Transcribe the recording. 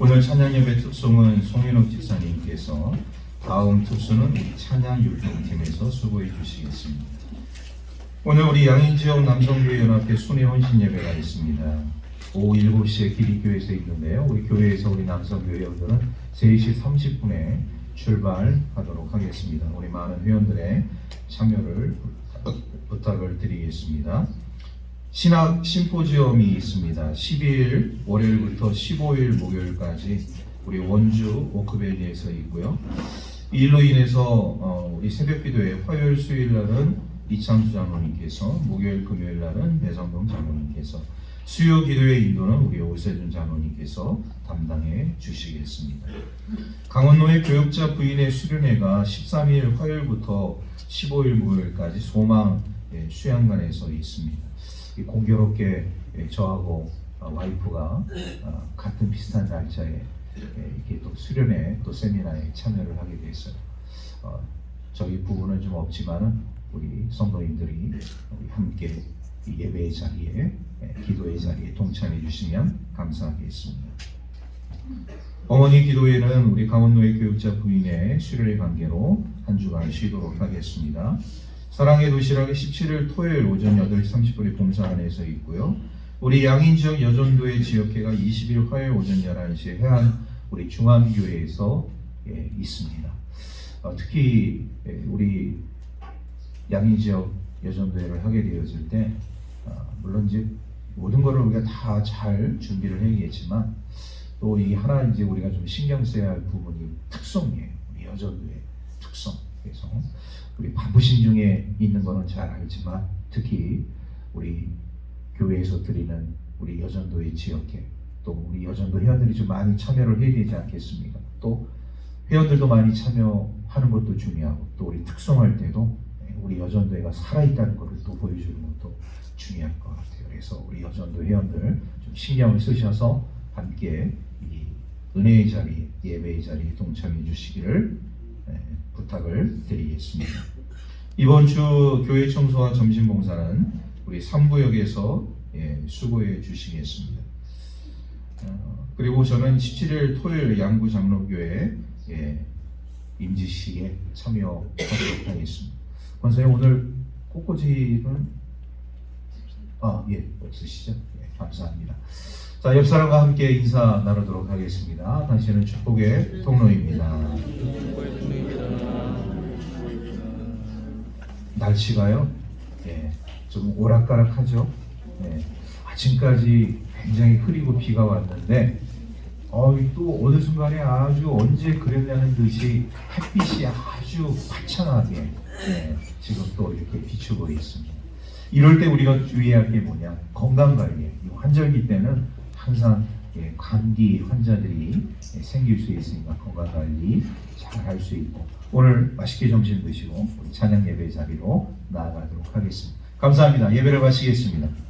오늘 찬양 예배 특송은 송인옥 집사님께서 다음 특수는 찬양 율동팀에서 수고해 주시겠습니다. 오늘 우리 양인 지역 남성교회 연합회 순회 헌신 예배가 있습니다. 오후 7시에 기리교회에서 있는데요. 우리 교회에서 우리 남성교회원들은 3시 30분에 출발하도록 하겠습니다. 우리 많은 회원들의 참여를 부탁을 드리겠습니다. 신학 심포지엄이 있습니다. 12일 월요일부터 15일 목요일까지 우리 원주 오크밸리에서 있고요. 이 일로 인해서 어, 우리 새벽기도회 화요일 수요일 날은 이창수 장로님께서 목요일 금요일 날은 배성동 장로님께서 수요 기도회 인도는 우리 오세준 장로님께서 담당해 주시겠습니다. 강원도의 교육자 부인의 수련회가 13일 화요일부터 15일 목요일까지 소망 예, 수양관에서 있습니다. 이 공교롭게 예, 저하고 어, 와이프가 어, 같은 비슷한 날짜에 예, 이렇게 또 수련회 또 세미나에 참여를 하게 됐어요. 어, 저희 부부는 좀 없지만은 우리 성도님들이 우리 함께 이 예배의 자리에 예, 기도의 자리에 동참해 주시면 감사하겠습니다. 어머니 기도회는 우리 강원도의 교육자 부인의 수련회 관계로 한 주간 쉬도록 하겠습니다. 사랑의 도시락이 17일 토요일 오전 8시 30분에 봉사관에서 있고요. 우리 양인 지역 여전도의 지역회가 20일 화요일 오전 11시에 해안 우리 중앙교회에서 예, 있습니다. 어, 특히 예, 우리 양인 지역 여전도회를 하게 되었을 때 어, 물론 이제 모든 것을 우리가 다 잘 준비를 해야겠지만 또 이 하나 이제 우리가 좀 신경 써야 할 부분이 특성이에요. 우리 여전도의 특성. 우리 바쁘신 중에 있는 거는 잘 알지만 특히 우리 교회에서 드리는 우리 여전도의 지역회 또 우리 여전도 회원들이 좀 많이 참여를 해야 되지 않겠습니까? 또 회원들도 많이 참여하는 것도 중요하고 또 우리 특성할 때도 우리 여전도회가 살아있다는 것을 또 보여주는 것도 중요할 것 같아요. 그래서 우리 여전도 회원들 좀 신경을 쓰셔서 함께 이 은혜의 자리, 예배의 자리에 동참해 주시기를 예, 부탁을 드리겠습니다. 이번 주 교회 청소와 점심 봉사는 우리 삼부역에서 예, 수고해 주시겠습니다. 어, 그리고 저는 17일 토요일 양구 장로교회 예, 임지식에 참여하도록 하겠습니다. 권사님 오늘 꽃꽂이는 아, 예, 없으시죠? 예, 감사합니다. 자, 옆 사람과 함께 인사 나누도록 하겠습니다. 당신은 축복의 통로입니다. 날씨가요, 예, 좀 오락가락하죠. 예, 아침까지 굉장히 흐리고 비가 왔는데, 어, 또 어느 순간에 아주 언제 그랬냐는 듯이 햇빛이 아주 화창하게 예, 지금 또 이렇게 비추고 있습니다. 이럴 때 우리가 주의해야 할게 뭐냐? 건강 관리. 이 환절기 때는 항상 예, 감기 환자들이 예, 생길 수 있으니까 건강 관리 잘 할 수 있고 오늘 맛있게 점심 드시고 우리 찬양 예배 자리로 나아가도록 하겠습니다. 감사합니다. 예배를 마치겠습니다.